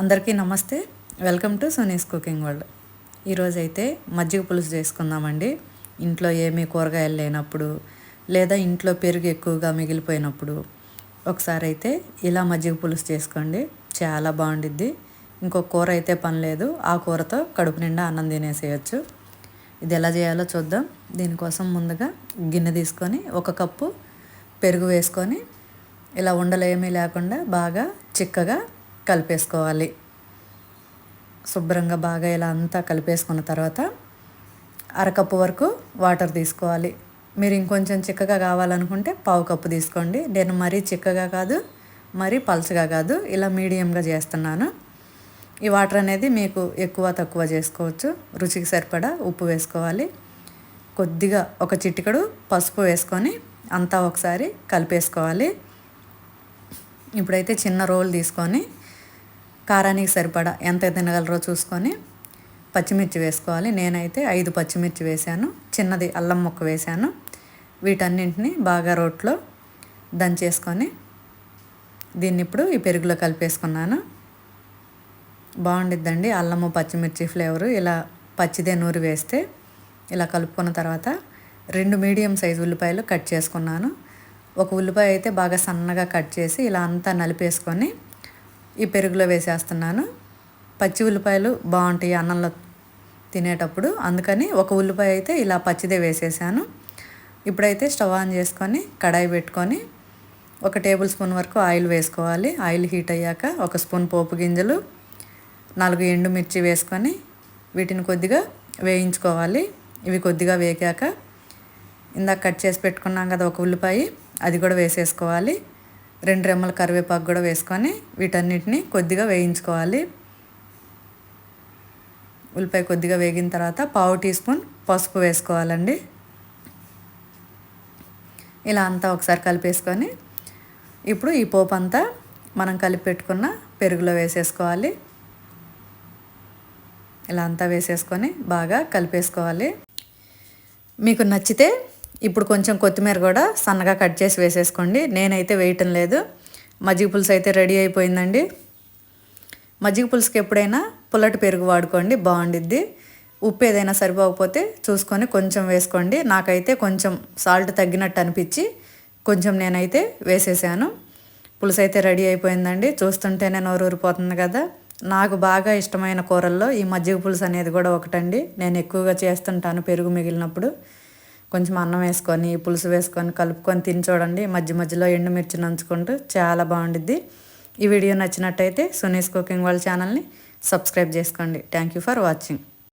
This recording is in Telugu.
అందరికీ నమస్తే. Welcome to Soni's cooking world. ఈరోజు అయితే మజ్జిగ పులుసు చేసుకుందామండి. ఇంట్లో ఏమీ కూరగాయలు లేనప్పుడు లేదా ఇంట్లో పెరుగు ఎక్కువగా మిగిలిపోయినప్పుడు ఒకసారి అయితే ఇలా మజ్జిగ పులుసు చేసుకోండి. చాలా బాగుండిద్ది. ఇంకో కూర అయితే పని లేదు. ఆ కూరతో కడుపు నిండా అన్నం తినేసేయచ్చు. ఇది ఎలా చేయాలో చూద్దాం. దీనికోసం ముందుగా గిన్నె తీసుకొని ఒక కప్పు పెరుగు వేసుకొని ఇలా ఉండలేమీ లేకుండా బాగా చిక్కగా కలిపేసుకోవాలి. శుభ్రంగా బాగా ఇలా అంతా కలిపేసుకున్న తర్వాత అరకప్పు వరకు వాటర్ తీసుకోవాలి. మీరు ఇంకొంచెం చిక్కగా కావాలనుకుంటే పావు కప్పు తీసుకోండి. నేను మరీ చిక్కగా కాదు మరీ పల్చగా కాదు ఇలా మీడియంగా చేస్తున్నాను. ఈ వాటర్ అనేది మీకు ఎక్కువ తక్కువ చేసుకోవచ్చు. రుచికి సరిపడా ఉప్పు వేసుకోవాలి. కొద్దిగా ఒక చిటికడు పసుపు వేసుకొని అంతా ఒకసారి కలిపేసుకోవాలి. ఇప్పుడైతే చిన్న రోల్ తీసుకొని కారానికి సరిపడా ఎంత తినగలరో చూసుకొని పచ్చిమిర్చి వేసుకోవాలి. నేనైతే ఐదు పచ్చిమిర్చి వేశాను. చిన్నది అల్లం ముక్క వేశాను. వీటన్నింటిని బాగా రోట్లో దంచేసుకొని దీన్ని ఇప్పుడు ఈ పెరుగులో కలిపేసుకున్నాను. బాగుండిద్దండి అల్లము పచ్చిమిర్చి ఫ్లేవరు. ఇలా పచ్చిదే నూరి వేస్తే ఇలా కలుపుకున్న తర్వాత రెండు మీడియం సైజు ఉల్లిపాయలు కట్ చేసుకున్నాను. ఒక ఉల్లిపాయ అయితే బాగా సన్నగా కట్ చేసి ఇలా అంతా నలిపేసుకొని ఈ పెరుగులో వేసేస్తున్నాను. పచ్చి ఉల్లిపాయలు బాగుంటాయి అన్నంలో తినేటప్పుడు. అందుకని ఒక ఉల్లిపాయ అయితే ఇలా పచ్చిదే వేసేసాను. ఇప్పుడైతే స్టవ్ ఆన్ చేసుకొని కడాయి పెట్టుకొని ఒక టేబుల్ స్పూన్ వరకు ఆయిల్ వేసుకోవాలి. ఆయిల్ హీట్ అయ్యాక ఒక స్పూన్ పోపు గింజలు నాలుగు ఎండుమిర్చి వేసుకొని వీటిని కొద్దిగా వేయించుకోవాలి. ఇవి కొద్దిగా వేగాక ఇందాక కట్ చేసి పెట్టుకున్నాం కదా ఒక ఉల్లిపాయ అది కూడా వేసేసుకోవాలి. రెండు రెమ్మల కరివేపాకు కూడా వేసుకొని వీటన్నిటిని కొద్దిగా వేయించుకోవాలి. ఉల్లిపాయ కొద్దిగా వేగిన తర్వాత పావు టీ స్పూన్ పసుపు వేసుకోవాలండి. ఇలా అంతా ఒకసారి కలిపేసుకొని ఇప్పుడు ఈ పోపు అంతా మనం కలిపి పెట్టుకున్న పెరుగులో వేసేసుకోవాలి. ఇలా అంతా వేసేసుకొని బాగా కలిపేసుకోవాలి. మీకు నచ్చితే ఇప్పుడు కొంచెం కొత్తిమీర కూడా సన్నగా కట్ చేసి వేసేసుకోండి. నేనైతే వేయటం లేదు. మజ్జిగ పులుసు అయితే రెడీ అయిపోయిందండి. మజ్జిగ పులుసుకి ఎప్పుడైనా పుల్లటి పెరుగు వాడుకోండి బాగుండిద్ది. ఉప్పు ఏదైనా సరిపోకపోతే చూసుకొని కొంచెం వేసుకోండి. నాకైతే కొంచెం సాల్ట్ తగ్గినట్టు అనిపించి కొంచెం నేనైతే వేసేసాను. పులుసు అయితే రెడీ అయిపోయిందండి. చూస్తుంటేనే నోరు ఊరిపోతుంది కదా. నాకు బాగా ఇష్టమైన కూరల్లో ఈ మజ్జిగ పులుసు అనేది కూడా ఒకటండి. నేను ఎక్కువగా చేస్తుంటాను పెరుగు మిగిలినప్పుడు. కొంచెం అన్నం వేసుకొని పులుసు వేసుకొని కలుపుకొని తిని చూడండి. మధ్య మధ్యలో ఎండుమిర్చి నంచుకుంటూ చాలా బాగుండిద్ది. ఈ వీడియో నచ్చినట్టయితే సునీస్ కుకింగ్ వాళ్ళ ఛానల్ని సబ్స్క్రైబ్ చేసుకోండి. Thank you for watching